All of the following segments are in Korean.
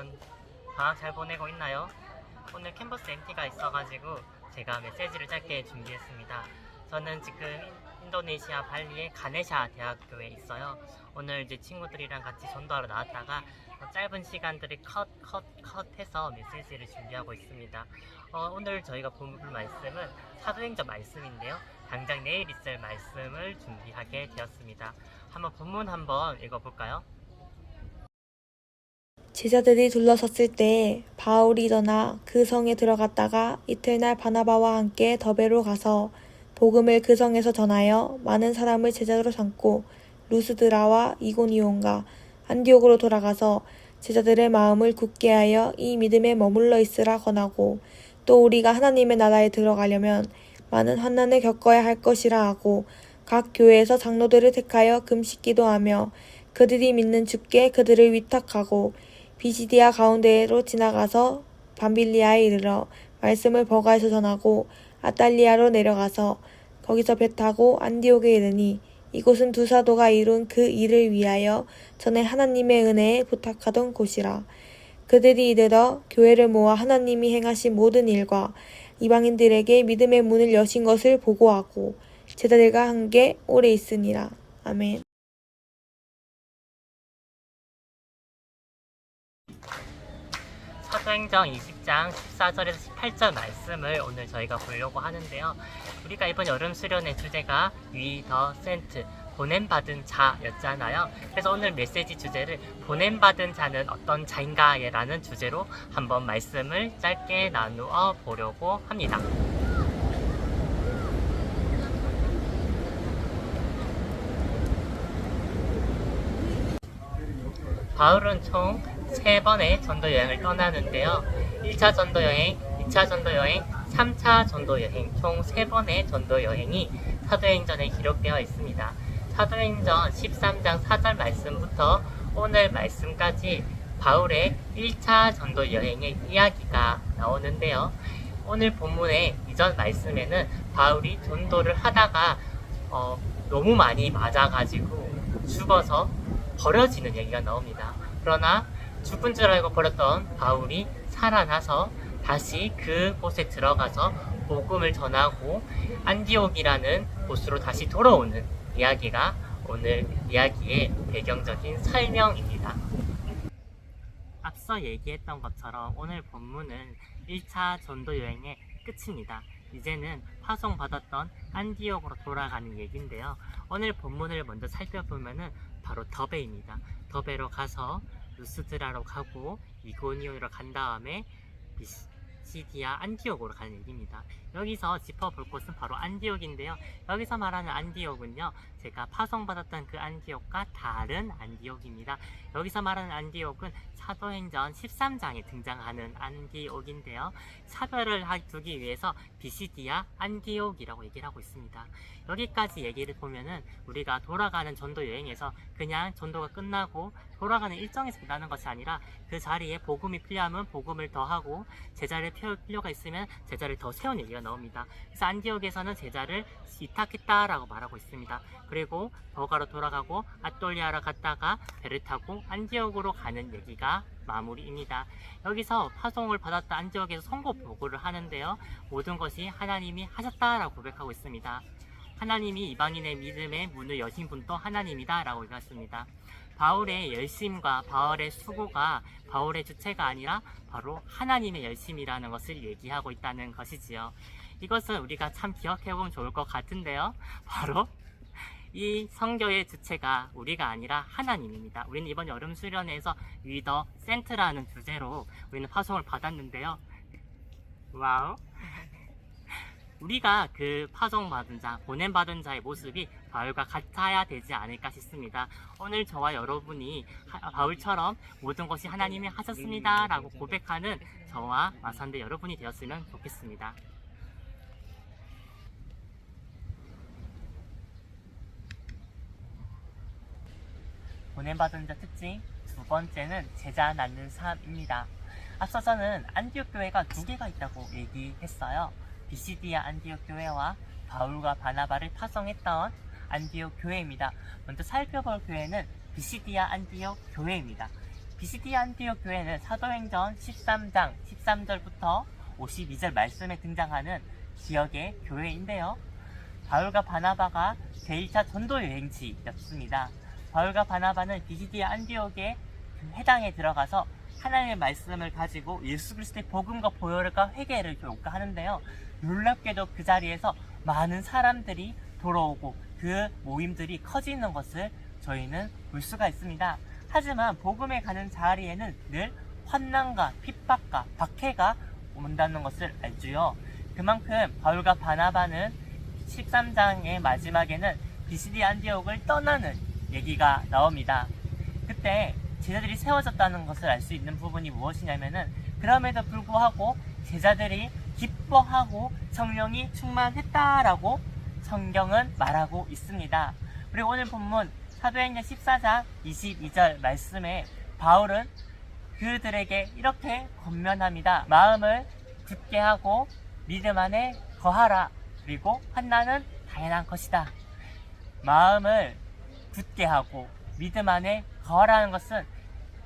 여러분 방학 잘 보내고 있나요? 오늘 캠퍼스 MT가 있어가지고 제가 메시지를 짧게 준비했습니다. 저는 지금 인도네시아 발리의 가네샤 대학교에 있어요. 오늘 이제 친구들이랑 같이 전도하러 나왔다가 어, 짧은 시간들이 컷, 컷, 컷 해서 메시지를 준비하고 있습니다. 어, 오늘 저희가 볼 말씀은 사도행전 말씀인데요. 당장 내일 있을 말씀을 준비하게 되었습니다. 한번 본문 한번 읽어볼까요? 제자들이 둘러섰을 때 바울이 떠나 그 성에 들어갔다가 이틀날 바나바와 함께 더베로 가서 복음을 그 성에서 전하여 많은 사람을 제자로 삼고 루스드라와 이고니온과 안디옥으로 돌아가서 제자들의 마음을 굳게 하여 이 믿음에 머물러 있으라 권하고 또 우리가 하나님의 나라에 들어가려면 많은 환난을 겪어야 할 것이라 하고 각 교회에서 장로들을 택하여 금식 기도 하며 그들이 믿는 주께 그들을 위탁하고 비시디아 가운데로 지나가서 밤빌리아에 이르러 말씀을 버가에서 전하고 아달리아로 내려가서 거기서 배 타고 안디옥에 이르니 이곳은 두 사도가 이룬 그 일을 위하여 전에 하나님의 은혜에 부탁하던 곳이라. 그들이 이르러 교회를 모아 하나님이 행하신 모든 일과 이방인들에게 믿음의 문을 여신 것을 보고하고 제자들과 함께 오래 있으니라. 아멘. 사도행전 20장 14절에서 18절 말씀을 오늘 저희가 보려고 하는데요. 우리가 이번 여름 수련의 주제가 위더 센트 보냄받은 자였잖아요. 그래서 오늘 메시지 주제를 보냄받은 자는 어떤 자인가에 라는 주제로 한번 말씀을 짧게 나누어 보려고 합니다. 바울은 총 3번의 전도 여행을 떠나는데요. 1차 전도 여행, 2차 전도 여행, 3차 전도 여행, 총 3번의 전도 여행이 사도행전에 기록되어 있습니다. 사도행전 13장 4절 말씀부터 오늘 말씀까지 바울의 1차 전도 여행의 이야기가 나오는데요. 오늘 본문의 이전 말씀에는 바울이 전도를 하다가 어, 너무 많이 맞아가지고 죽어서 버려지는 얘기가 나옵니다. 그러나 죽은 줄 알고 버렸던 바울이 살아나서 다시 그곳에 들어가서 복음을 전하고 안디옥이라는 곳으로 다시 돌아오는 이야기가 오늘 이야기의 배경적인 설명입니다. 앞서 얘기했던 것처럼 오늘 본문은 1차 전도 여행의 끝입니다. 이제는 파송받았던 안디옥으로 돌아가는 얘기인데요. 오늘 본문을 먼저 살펴보면은 바로 더베입니다. 더베로 가서 루스드라로 가고 이고니오로 간 다음에 비시디아 안디옥으로 가는 얘기입니다. 여기서 짚어볼 곳은 바로 안디옥인데요. 여기서 말하는 안디옥은요, 제가 파송받았던 그 안디옥과 다른 안디옥입니다. 여기서 말하는 안디옥은 사도행전 13장에 등장하는 안디옥인데요. 차별을 하- 두기 위해서 비시디아 안디옥이라고 얘기를 하고 있습니다. 여기까지 얘기를 보면은 우리가 돌아가는 전도 여행에서 그냥 전도가 끝나고 돌아가는 일정에서 끝나는 것이 아니라 그 자리에 복음이 필요하면 복음을 더하고 제자를 피울 필요가 있으면 제자를 더 세운 얘기가 나옵니다. 그래서 안디옥에서는 제자를 위탁했다라고 말하고 있습니다. 그리고 버가로 돌아가고 아톨리아로 갔다가 배를 타고 안디옥으로 가는 얘기가 마무리입니다. 여기서 파송을 받았다 안디옥에서 선고 보고를 하는데요. 모든 것이 하나님이 하셨다라고 고백하고 있습니다. 하나님이 이방인의 믿음의 문을 여신 분도 하나님이다 라고 읽었습니다. 바울의 열심과 바울의 수고가 바울의 주체가 아니라 바로 하나님의 열심이라는 것을 얘기하고 있다는 것이지요. 이것은 우리가 참 기억해보면 좋을 것 같은데요. 바로 이 성교의 주체가 우리가 아니라 하나님입니다. 우리는 이번 여름 수련회에서 위더 센트라는 주제로 우리는 파송을 받았는데요. 와우. 우리가 그 파송받은 자, 보냄받은 자의 모습이 바울과 같아야 되지 않을까 싶습니다. 오늘 저와 여러분이 하- 바울처럼 모든 것이 하나님이 하셨습니다. 라고 고백하는 저와 마산대 여러분이 되었으면 좋겠습니다. 보냄받은 자 특징 두 번째는 제자 낳는 삶입니다. 앞서서는 안디옥 교회가 두 개가 있다고 얘기했어요. 비시디아 안디옥 교회와 바울과 바나바를 파송했던 안디옥 교회입니다. 먼저 살펴볼 교회는 비시디아 안디옥 교회입니다. 비시디 안티옥 교회는 사도행전 13장 13절부터 52절 말씀에 등장하는 지역의 교회인데요. 바울과 바나바가 제1차 전도 여행지였습니다. 바울과 바나바는 비시디 안디옥의 그 회당에 들어가서 하나님의 말씀을 가지고 예수 그리스도의 복음과 보혈과 회개를 요구하는데요. 놀랍게도 그 자리에서 많은 사람들이 돌아오고 그 모임들이 커지는 것을 저희는 볼 수가 있습니다. 하지만 복음에 가는 자리에는 늘 환난과 핍박과 박해가 온다는 것을 알지요. 그만큼 바울과 바나바는 13장의 마지막에는 비시디 안디옥을 떠나는 얘기가 나옵니다. 그때 제자들이 세워졌다는 것을 알 수 있는 부분이 무엇이냐면은 그럼에도 불구하고 제자들이 기뻐하고 성령이 충만했다라고 성경은 말하고 있습니다. 그리고 오늘 본문 사도행전 14장 22절 말씀에 바울은 그들에게 이렇게 권면합니다. 마음을 굳게 하고 믿음 안에 거하라. 그리고 환난은 당연한 것이다. 마음을 굳게 하고 믿음 안에 거하라는 것은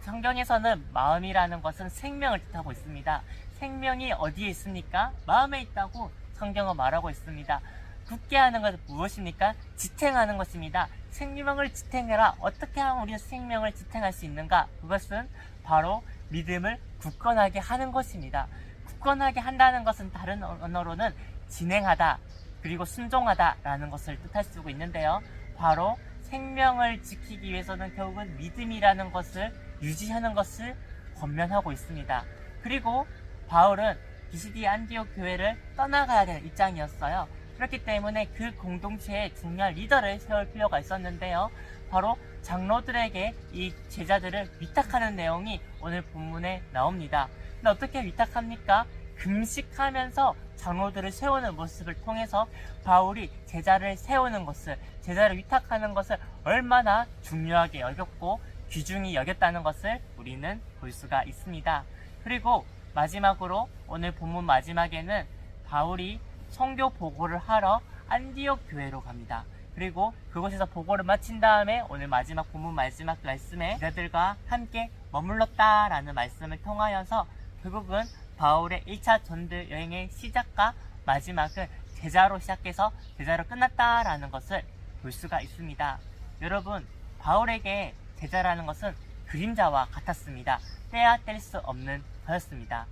성경에서는 마음이라는 것은 생명을 뜻하고 있습니다. 생명이 어디에 있습니까? 마음에 있다고 성경은 말하고 있습니다. 굳게 하는 것은 무엇입니까? 지탱하는 것입니다. 생명을 지탱해라. 어떻게 하면 우리는 생명을 지탱할 수 있는가? 그것은 바로 믿음을 굳건하게 하는 것입니다. 굳건하게 한다는 것은 다른 언어로는 진행하다, 그리고 순종하다라는 것을 뜻할 수 있는데요. 바로 생명을 지키기 위해서는 결국은 믿음이라는 것을 유지하는 것을 권면하고 있습니다. 그리고 바울은 비시디 안디옥 교회를 떠나가야 되는 입장이었어요. 그렇기 때문에 그 공동체에 중요한 리더를 세울 필요가 있었는데요. 바로 장로들에게 이 제자들을 위탁하는 내용이 오늘 본문에 나옵니다. 근데 어떻게 위탁합니까? 금식하면서 장로들을 세우는 모습을 통해서 바울이 제자를 세우는 것을, 제자를 위탁하는 것을 얼마나 중요하게 여겼고 귀중히 여겼다는 것을 우리는 볼 수가 있습니다. 그리고 마지막으로 오늘 본문 마지막에는 바울이 성교 보고를 하러 안디옥 교회로 갑니다. 그리고 그곳에서 보고를 마친 다음에 오늘 마지막 본문 마지막 말씀에 제자들과 함께 머물렀다라는 말씀을 통하여서 결국은 바울의 1차 전도 여행의 시작과 마지막은 제자로 시작해서 제자로 끝났다라는 것을 볼 수가 있습니다. 여러분, 바울에게 제자라는 것은 그림자와 같았습니다. 떼야 뗄 수 없는 것였습니다.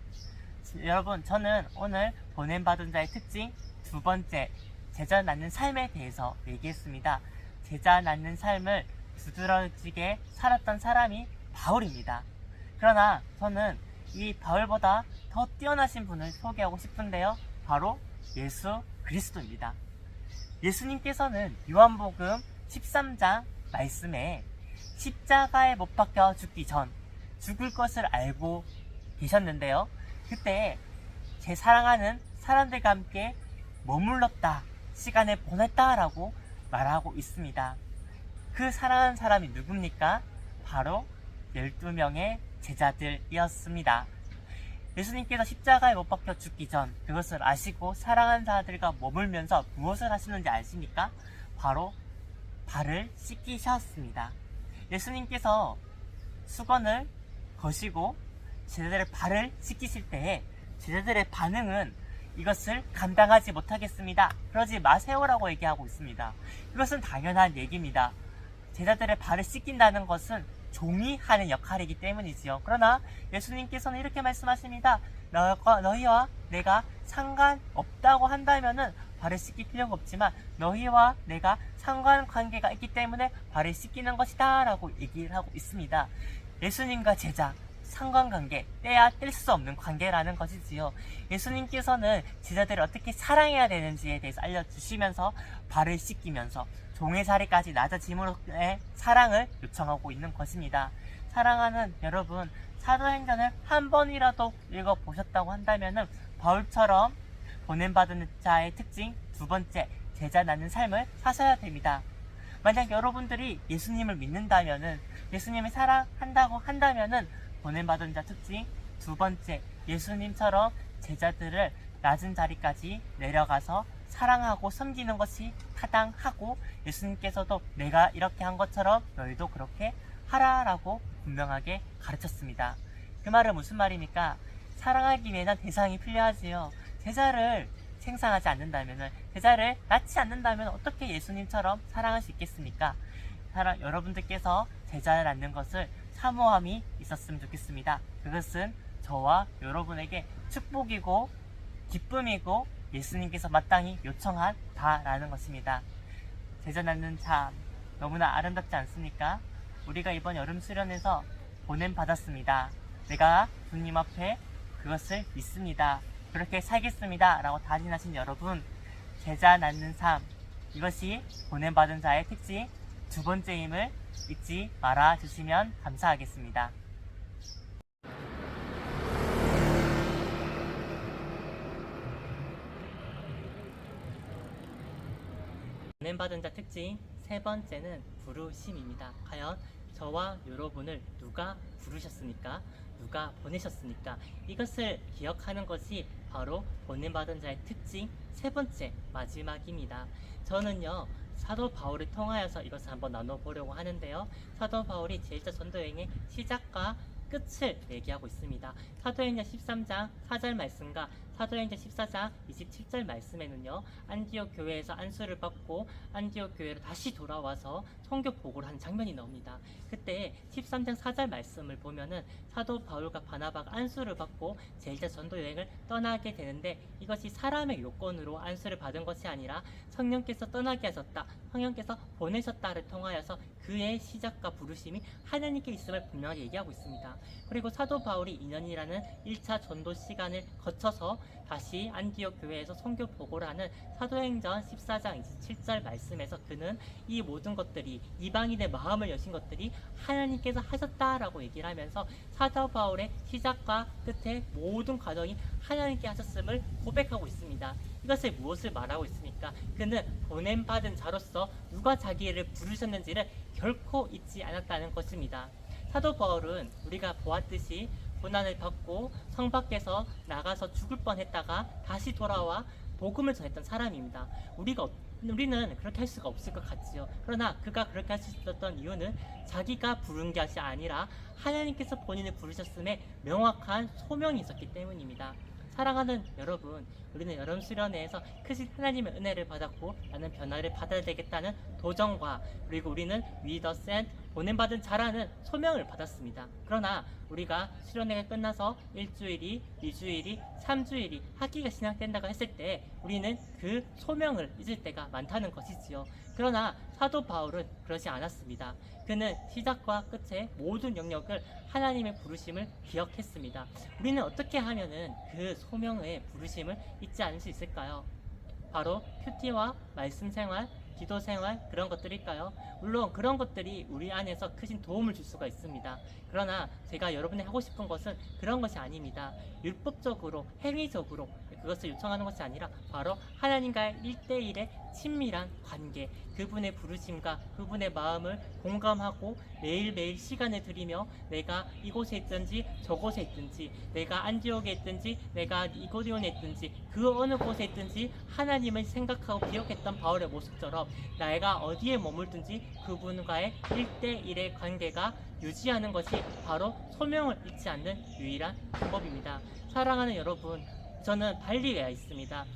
여러분, 저는 오늘 보냄받은 자의 특징 두 번째, 제자 낳는 삶에 대해서 얘기했습니다. 제자 낳는 삶을 두드러지게 살았던 사람이 바울입니다. 그러나 저는 이 바울보다 더 뛰어나신 분을 소개하고 싶은데요. 바로 예수 그리스도입니다. 예수님께서는 요한복음 13장 말씀에 십자가에 못 박혀 죽기 전 죽을 것을 알고 계셨는데요. 그때 제 사랑하는 사람들과 함께 머물렀다, 시간을 보냈다라고 말하고 있습니다. 그 사랑하는 사람이 누굽니까? 바로 12명의 제자들이었습니다. 예수님께서 십자가에 못 박혀 죽기 전 그것을 아시고 사랑하는 자들과 머물면서 무엇을 하시는지 아십니까? 바로 발을 씻기셨습니다. 예수님께서 수건을 거시고 제자들의 발을 씻기실 때에 제자들의 반응은 이것을 감당하지 못하겠습니다. 그러지 마세요라고 얘기하고 있습니다. 이것은 당연한 얘기입니다. 제자들의 발을 씻긴다는 것은 종이 하는 역할이기 때문이지요. 그러나 예수님께서는 이렇게 말씀하십니다. 너희와 내가 상관없다고 한다면은 발을 씻길 필요가 없지만 너희와 내가 상관관계가 있기 때문에 발을 씻기는 것이다 라고 얘기를 하고 있습니다. 예수님과 제자, 상관관계, 떼야 뗄 수 없는 관계라는 것이지요. 예수님께서는 제자들을 어떻게 사랑해야 되는지에 대해서 알려주시면서 발을 씻기면서 종의 자리까지 낮아짐으로의 사랑을 요청하고 있는 것입니다. 사랑하는 여러분, 사도행전을 한 번이라도 읽어보셨다고 한다면 바울처럼 보냄받은 자의 특징 두 번째, 제자 낳는 삶을 사셔야 됩니다. 만약 여러분들이 예수님을 믿는다면은 예수님을 사랑한다고 한다면은 보냄받은 자 특징 두 번째 예수님처럼 제자들을 낮은 자리까지 내려가서 사랑하고 섬기는 것이 타당하고 예수님께서도 내가 이렇게 한 것처럼 너희도 그렇게 하라라고 분명하게 가르쳤습니다. 그 말은 무슨 말입니까? 사랑하기 위해는 대상이 필요하지요. 제자를 생산하지 않는다면, 제자를 낳지 않는다면 어떻게 예수님처럼 사랑할 수 있겠습니까? 사랑, 여러분들께서 제자를 낳는 것을 사모함이 있었으면 좋겠습니다. 그것은 저와 여러분에게 축복이고 기쁨이고 예수님께서 마땅히 요청한 바라는 것입니다. 제자 낳는 참 너무나 아름답지 않습니까? 우리가 이번 여름 수련에서 보냄 받았습니다. 내가 주님 앞에 그것을 믿습니다. 그렇게 살겠습니다. 라고 다짐하신 여러분, 제자 낳는 삶, 이것이 보냄 받은 자의 특징 두 번째임을 잊지 말아 주시면 감사하겠습니다. 보냄받은 자 특징 세 번째는 부르심입니다. 과연 저와 여러분을 누가 부르셨습니까? 누가 보내셨습니까? 이것을 기억하는 것이 바로 보냄받은 자의 특징 세 번째 마지막입니다. 저는요 사도 바울을 통하여서 이것을 한번 나눠보려고 하는데요. 사도 바울이 제1차 전도여행의 시작과 끝을 얘기하고 있습니다. 사도행전 13장 4절 말씀과 사도행전 14장 27절 말씀에는요. 안디옥 교회에서 안수를 받고 안디옥 교회로 다시 돌아와서 성교 보고를 하는 장면이 나옵니다. 그때 13장 4절 말씀을 보면은 사도 바울과 바나바가 안수를 받고 제1차 전도 여행을 떠나게 되는데 이것이 사람의 요건으로 안수를 받은 것이 아니라 성령께서 떠나게 하셨다. 성령께서 보내셨다를 통하여서 그의 시작과 부르심이 하나님께 있음을 분명하게 얘기하고 있습니다. 그리고 사도 바울이 2년이라는 1차 전도 시간을 거쳐서 다시 안디옥 교회에서 선교 보고를 하는 사도행전 14장 27절 말씀에서 그는 이 모든 것들이 이방인의 마음을 여신 것들이 하나님께서 하셨다라고 얘기를 하면서 사도 바울의 시작과 끝에 모든 과정이 하나님께 하셨음을 고백하고 있습니다. 이것을 무엇을 말하고 있습니까? 그는 보냄받은 자로서 누가 자기를 부르셨는지를 결코 잊지 않았다는 것입니다. 사도 바울은 우리가 보았듯이 고난을 받고 성 밖에서 나가서 죽을 뻔했다가 다시 돌아와 복음을 전했던 사람입니다. 우리가 어- 우리는 그렇게 할 수가 없을 것 같지요. 그러나 그가 그렇게 할 수 있었던 이유는 자기가 부른 것이 아니라 하나님께서 본인을 부르셨음에 명확한 소명이 있었기 때문입니다. 사랑하는 여러분, 우리는 여름 수련회에서 크신 하나님의 은혜를 받았고 나는 변화를 받아야 되겠다는 도전과 그리고 우리는 위더 센 보냄받은 자라는 소명을 받았습니다. 그러나 우리가 수련회가 끝나서 일주일이, 이주일이, 삼주일이 학기가 진행된다고 했을 때 우리는 그 소명을 잊을 때가 많다는 것이지요. 그러나 사도 바울은 그러지 않았습니다. 그는 시작과 끝의 모든 영역을 하나님의 부르심을 기억했습니다. 우리는 어떻게 하면은 그 소명의 부르심을 잊지 않을 수 있을까요? 바로 큐티와 말씀 생활, 기도 생활 그런 것들일까요? 물론 그런 것들이 우리 안에서 크신 도움을 줄 수가 있습니다. 그러나 제가 여러분이 하고 싶은 것은 그런 것이 아닙니다. 율법적으로, 행위적으로 그것을 요청하는 것이 아니라 바로 하나님과의 1대1의 친밀한 관계, 그분의 부르심과 그분의 마음을 공감하고 매일매일 시간을 들이며 내가 이곳에 있든지 저곳에 있든지 내가 안디옥에 있든지 내가 이고디온에 있든지 그 어느 곳에 있든지 하나님을 생각하고 기억했던 바울의 모습처럼 내가 어디에 머물든지 그분과의 1대1의 관계가 유지하는 것이 바로 소명을 잊지 않는 유일한 방법입니다. 사랑하는 여러분, 저는 발리에 와 있습니다.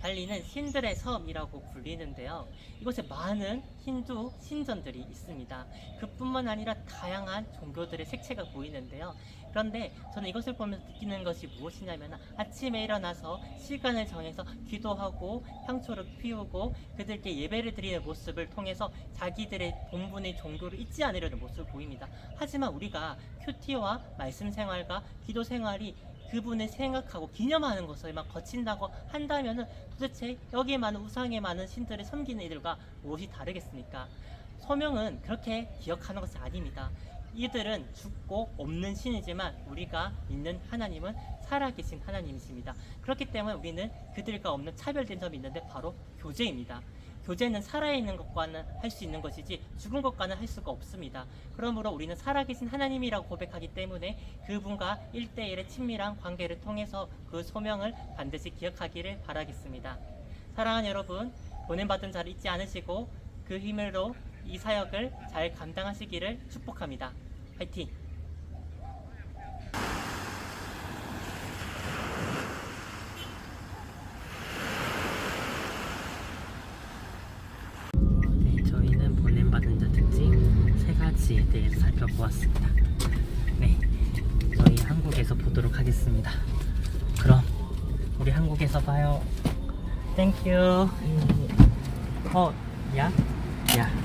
발리는 신들의 섬이라고 불리는데요. 이곳에 많은 힌두 신전들이 있습니다. 그뿐만 아니라 다양한 종교들의 색채가 보이는데요. 그런데 저는 이것을 보면서 느끼는 것이 무엇이냐면 아침에 일어나서 시간을 정해서 기도하고 향초를 피우고 그들께 예배를 드리는 모습을 통해서 자기들의 본분의 종교를 잊지 않으려는 모습을 보입니다. 하지만 우리가 큐티와 말씀 생활과 기도 생활이 그분을 생각하고 기념하는 것을만 거친다고 한다면은 도대체 여기에 많은 우상에 많은 신들을 섬기는 이들과 무엇이 다르겠습니까? 소명은 그렇게 기억하는 것이 아닙니다. 이들은 죽고 없는 신이지만 우리가 믿는 하나님은 살아계신 하나님이십니다. 그렇기 때문에 우리는 그들과 없는 차별된 점이 있는데 바로 교제입니다. 교제는 살아있는 것과는 할 수 있는 것이지 죽은 것과는 할 수가 없습니다. 그러므로 우리는 살아계신 하나님이라고 고백하기 때문에 그분과 1대1의 친밀한 관계를 통해서 그 소명을 반드시 기억하기를 바라겠습니다. 사랑하는 여러분, 보냄받은 자를 잊지 않으시고 그 힘으로 이 사역을 잘 감당하시기를 축복합니다. 화이팅! 대해서 살펴보았습니다. 네, 저희 한국에서 보도록 하겠습니다. 그럼 우리 한국에서 봐요. 땡큐. 어, 야, 야.